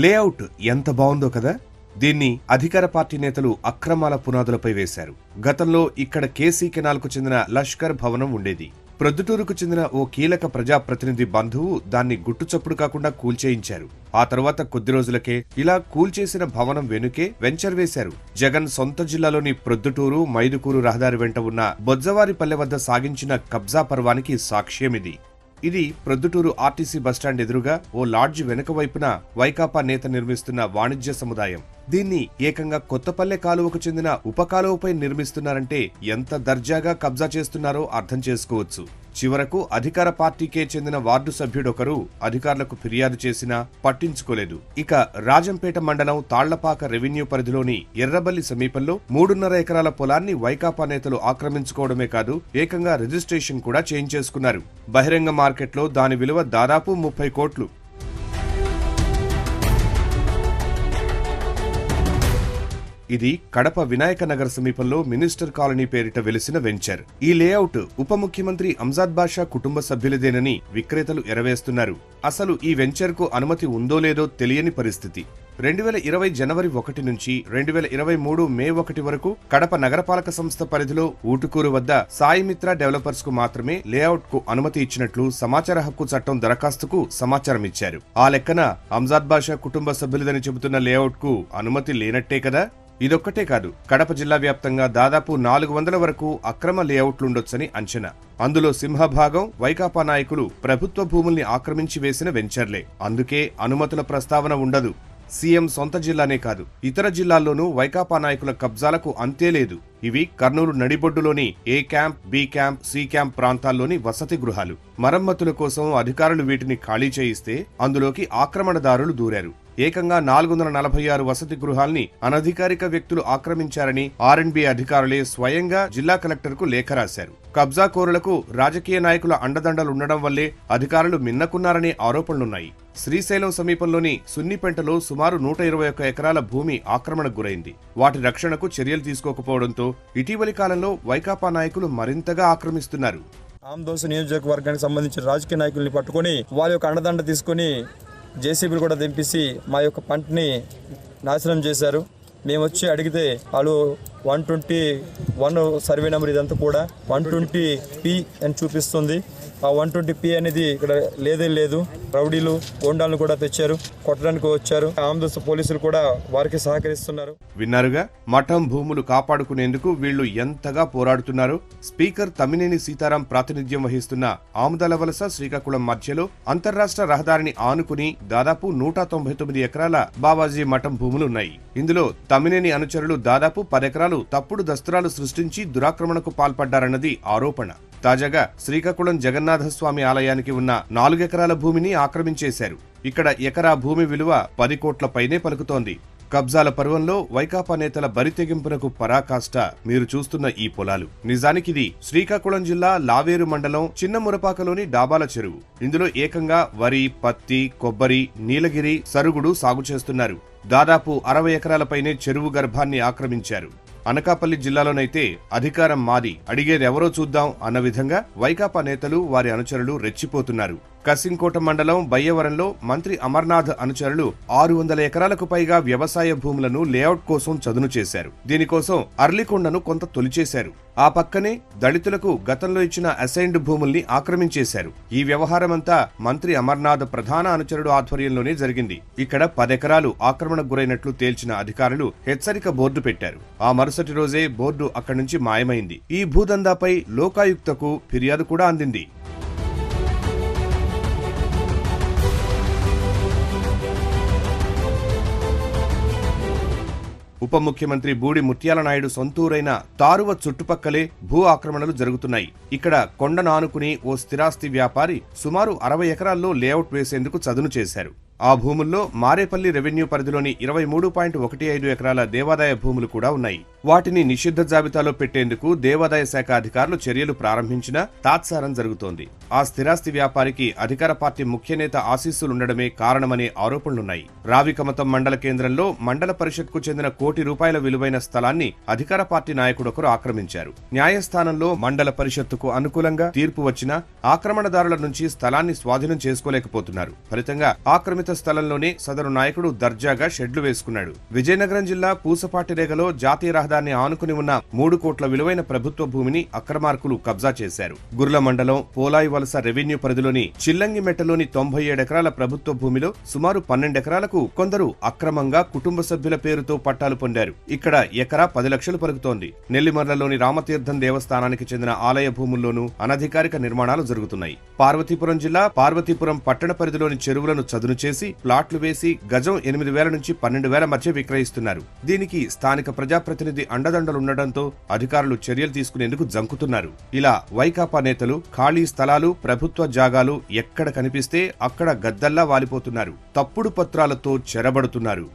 Layout ఎంత బాగుందో కదా? దీన్ని అధికార పార్టీ నేతలు అక్రమాల పునాదులపై వేశారు. గతంలో ఇక్కడ కేసీ కెనాల్కు చెందిన లష్కర్ భవనం ఉండేది. ప్రొద్దుటూరుకు చెందిన ఓ కీలక ప్రజాప్రతినిధి బంధువు దాన్ని గుట్టుచప్పుడు కాకుండా కూల్చేయించారు. ఆ తర్వాత కొద్ది రోజులకే ఇలా కూల్చేసిన భవనం వెనుకే వెంచర్ వేశారు. జగన్ సొంత జిల్లాలోని ప్రొద్దుటూరు మైదుకూరు రహదారి వెంట ఉన్న బొజ్జవారిపల్లె వద్ద సాగించిన కబ్జా పర్వానికి సాక్ష్యమిది. ఇది ప్రొద్దుటూరు ఆర్టీసీ బస్టాండ్ ఎదురుగా ఓ లాడ్జ్ వెనుక వైపున వైకాపా నేత నిర్మిస్తున్న వాణిజ్య సముదాయం. దీన్ని ఏకంగా కొత్తపల్లె కాలువకు చెందిన ఉప కాలువపై నిర్మిస్తున్నారంటే ఎంత దర్జాగా కబ్జా చేస్తున్నారో అర్థం చేసుకోవచ్చు. చివరకు అధికార పార్టీకే చెందిన వార్డు సభ్యుడొకరు అధికారులకు ఫిర్యాదు చేసినా పట్టించుకోలేదు. ఇక రాజంపేట మండలం తాళ్ళపాక రెవెన్యూ పరిధిలోని ఎర్రబల్లి సమీపంలో మూడున్నర ఎకరాల పొలాన్ని వైకాపా నేతలు ఆక్రమించుకోవడమే కాదు ఏకంగా రిజిస్ట్రేషన్ కూడా చేయించేసుకున్నారు. బహిరంగ మార్కెట్లో దాని విలువ దాదాపు ముప్పై కోట్లు. ఇది కడప వినాయక నగర్ సమీపంలో మినిస్టర్ కాలనీ పేరిట వెలిసిన వెంచర్. ఈ లేఅవుట్ ఉప ముఖ్యమంత్రి అంజాద్ బాషా కుటుంబ సభ్యులదేనని విక్రేతలు ఎరవేస్తున్నారు. అసలు ఈ వెంచర్కు అనుమతి ఉందో లేదో తెలియని పరిస్థితి. రెండు వేల ఇరవై జనవరి ఒకటి నుంచి రెండు వేల ఇరవై మూడు మే ఒకటి వరకు కడప నగరపాలక సంస్థ పరిధిలో ఊటుకూరు వద్ద సాయిమిత్ర డెవలపర్స్కు మాత్రమే లేఅవుట్కు అనుమతి ఇచ్చినట్లు సమాచార హక్కు చట్టం దరఖాస్తుకు సమాచారం ఇచ్చారు. ఆ లెక్కన అంజాద్ బాషా కుటుంబ సభ్యులదని చెబుతున్న లేఅవుట్కు అనుమతి లేనట్టే కదా? ఇదొక్కటే కాదు కడప జిల్లా వ్యాప్తంగా దాదాపు నాలుగు వందల వరకు అక్రమ లేఅవుట్లుండొచ్చని అంచనా. అందులో సింహభాగం వైకాపా నాయకులు ప్రభుత్వ భూముల్ని ఆక్రమించి వేసిన వెంచర్లే. అందుకే అనుమతుల ప్రస్తావన ఉండదు. సీఎం సొంత జిల్లానే కాదు. ఇతర జిల్లాల్లోనూ వైకాపా నాయకుల కబ్జాలకు అంతే లేదు. ఇవి Kurnool నడిబొడ్డులోని A camp B camp C camp ప్రాంతాల్లోని వసతి గృహాలు. మరమ్మతుల కోసం అధికారులు వీటిని ఖాళీ చేయిస్తే అందులోకి ఆక్రమణదారులు దూరారు. ఏకంగా నాలుగు వందల నలభై ఆరు వసతి గృహాల్ని అనధికారిక వ్యక్తులు ఆక్రమించారని ఆర్ఎండ్బి అధికారులే స్వయంగా జిల్లా కలెక్టర్కు లేఖ రాశారు. కబ్జాకోరులకు రాజకీయ నాయకుల అండదండలుండడం వల్లే అధికారులు మిన్నకున్నారనే ఆరోపణలున్నాయి. శ్రీశైలం సమీపంలోని సున్నిపెంటలో సుమారు నూట ఇరవై ఒక్క ఎకరాల భూమి ఆక్రమణకు గురైంది. వాటి రక్షణకు చర్యలు తీసుకోకపోవడంతో ఇటీవలి కాలంలో వైకాపా నాయకులు మరింతగా ఆక్రమిస్తున్నారు. ఆమ్దోస నియోజకవర్గానికి సంబంధించిన రాజకీయ నాయకుల్ని పట్టుకుని వారి యొక్క అండదండ తీసుకుని జేసీబీలు కూడా దింపేసి మా యొక్క పంటని నాశనం చేశారు. మేము వచ్చి అడిగితే వాళ్ళు one twenty one survey number ఇదంతా కూడా వన్ ట్వంటీ పి అని చూపిస్తుంది. ఆ వన్ ట్వంటీ పి అనేది ఇక్కడ లేదే లేదు. రౌడీలు గోండాలను కూడా తెచ్చారు కొట్టడానికి వచ్చారు. ఆంధ్రప్రదేశ్ పోలీసులు కూడా వారికి సహకరిస్తున్నారు. విన్నారుగా మఠం భూములు కాపాడుకునేందుకు వీళ్ళు ఎంతగా పోరాడుతున్నారు? స్పీకర్ తమ్మినేని సీతారాం ప్రాతినిధ్యం వహిస్తున్న ఆముదాల వలస శ్రీకాకుళం మధ్యలో అంతర్రాష్ట్ర రహదారిని ఆనుకుని దాదాపు నూట తొంభై తొమ్మిది ఎకరాల బావాజీ మఠం భూములున్నాయి ఇందులో తమ్మినేని అనుచరులు దాదాపు పదెకరాలు తప్పుడు దస్తురాలు సృష్టించి దురాక్రమణకు పాల్పడ్డారన్నది ఆరోపణ. తాజాగా శ్రీకాకుళం జగన్నాథస్వామి ఆలయానికి ఉన్న నాలుగెకరాల భూమిని ఆక్రమించేశారు. ఇక్కడ ఎకరా భూమి విలువ పది కోట్ల పైనే పలుకుతోంది. కబ్జాల పర్వంలో వైకాపా నేతల బరితెగింపునకు పరాకాష్ట మీరు చూస్తున్న ఈ పొలాలు. నిజానికిది శ్రీకాకుళం జిల్లా లావేరు మండలం చిన్న మురపాకలోని డాబాల చెరువు. ఇందులో ఏకంగా వరి పత్తి కొబ్బరి నీలగిరి సరుగుడు సాగు చేస్తున్నారు. దాదాపు అరవై ఎకరాలపైనే చెరువు గర్భాన్ని ఆక్రమించారు. అనకాపల్లి జిల్లాలోనైతే అధికారం మాది అడిగేదెవరో చూద్దాం అన్న విధంగా వైకాపా నేతలు వారి అనుచరులు రెచ్చిపోతున్నారు. కసింకోట మండలం బయ్యవరంలో మంత్రి అమర్నాథ్ అనుచరులు ఆరు వందల ఎకరాలకు పైగా వ్యవసాయ భూములను లేఅవుట్ కోసం చదును చేశారు. దీనికోసం అర్లికొండను కొంత తొలిచేశారు. ఆ పక్కనే దళితులకు గతంలో ఇచ్చిన అసైన్డ్ భూముల్ని ఆక్రమించేశారు. ఈ వ్యవహారమంతా మంత్రి అమర్నాథ్ ప్రధాన అనుచరుడు ఆధ్వర్యంలోనే జరిగింది. ఇక్కడ పదెకరాలు ఆక్రమణకు గురైనట్లు తేల్చిన అధికారులు హెచ్చరిక బోర్డు పెట్టారు. ఆ మరుసటి రోజే బోర్డు అక్కడి నుంచి మాయమైంది. ఈ భూదందాపై లోకాయుక్తకు ఫిర్యాదు కూడా అందింది. ఉప ముఖ్యమంత్రి బూడి ముత్యాల నాయుడు సొంతూరైన తారువ చుట్టుపక్కలే భూ ఆక్రమణలు జరుగుతున్నాయి. ఇక్కడ కొండ నానుకుని ఓ స్థిరాస్తి వ్యాపారి సుమారు అరవై ఎకరాల్లో లేఅవుట్ వేసేందుకు చదును చేశారు. ఆ భూముల్లో మారేపల్లి రెవెన్యూ పరిధిలోని ఇరవై మూడు పాయింట్ ఒకటి ఐదు ఎకరాల దేవాదాయ భూములు కూడా ఉన్నాయి. వాటిని నిషిద్ధ జాబితాలో పెట్టేందుకు దేవాదాయ శాఖ అధికారులు చర్యలు ప్రారంభించినా తాత్సారం జరుగుతోంది. ఆ స్థిరాస్తి వ్యాపారికి అధికార పార్టీ ముఖ్య నేత ఆశీస్సులుండడమే కారణమనే ఆరోపణలున్నాయి. రావికమతం మండల కేంద్రంలో మండల పరిషత్కు చెందిన కోటి రూపాయల విలువైన స్థలాన్ని అధికార పార్టీ నాయకుడొకరు ఆక్రమించారు. న్యాయస్థానంలో మండల పరిషత్తుకు అనుకూలంగా తీర్పు వచ్చినా ఆక్రమణదారుల నుంచి స్థలాన్ని స్వాధీనం చేసుకోలేకపోతున్నారు. ఫలితంగా ఆక్రమిత కేటాయించిన స్థలంలోనే సదరు నాయకుడు దర్జాగా షెడ్లు వేసుకున్నాడు. విజయనగరం జిల్లా పూసపాటిరేగలో జాతీయ రహదారిని ఆనుకుని ఉన్న మూడు కోట్ల విలువైన ప్రభుత్వ భూమిని అక్రమార్కులు కబ్జా చేశారు. గుర్ల మండలం పోలాయి వలస రెవెన్యూ పరిధిలోని చిల్లంగి మెట్టలోని తొంభై ఏడెకరాల ప్రభుత్వ భూమిలో సుమారు పన్నెండెకరాలకు కొందరు అక్రమంగా కుటుంబ సభ్యుల పేరుతో పట్టాలు పొందారు. ఇక్కడ ఎకరా పది లక్షలు పలుకుతోంది. నెల్లిమర్లలోని రామతీర్థం దేవస్థానానికి చెందిన ఆలయ భూముల్లోనూ అనధికారిక నిర్మాణాలు జరుగుతున్నాయి. పార్వతీపురం జిల్లా పార్వతీపురం పట్టణ పరిధిలోని చెరువులను చదును చేసి ప్లాట్లు వేసి గజం ఎనిమిది వేల నుంచి పన్నెండు వేల మధ్య విక్రయిస్తున్నారు. దీనికి స్థానిక ప్రజాప్రతినిధి అండదండలుండటంతో అధికారులు చర్యలు తీసుకునేందుకు జంకుతున్నారు. ఇలా వైకాపా నేతలు ఖాళీ స్థలాలు ప్రభుత్వ జాగాలు ఎక్కడ కనిపిస్తే అక్కడ గద్దల్లా వాలిపోతున్నారు. తప్పుడు పత్రాలతో చెరబడుతున్నారు.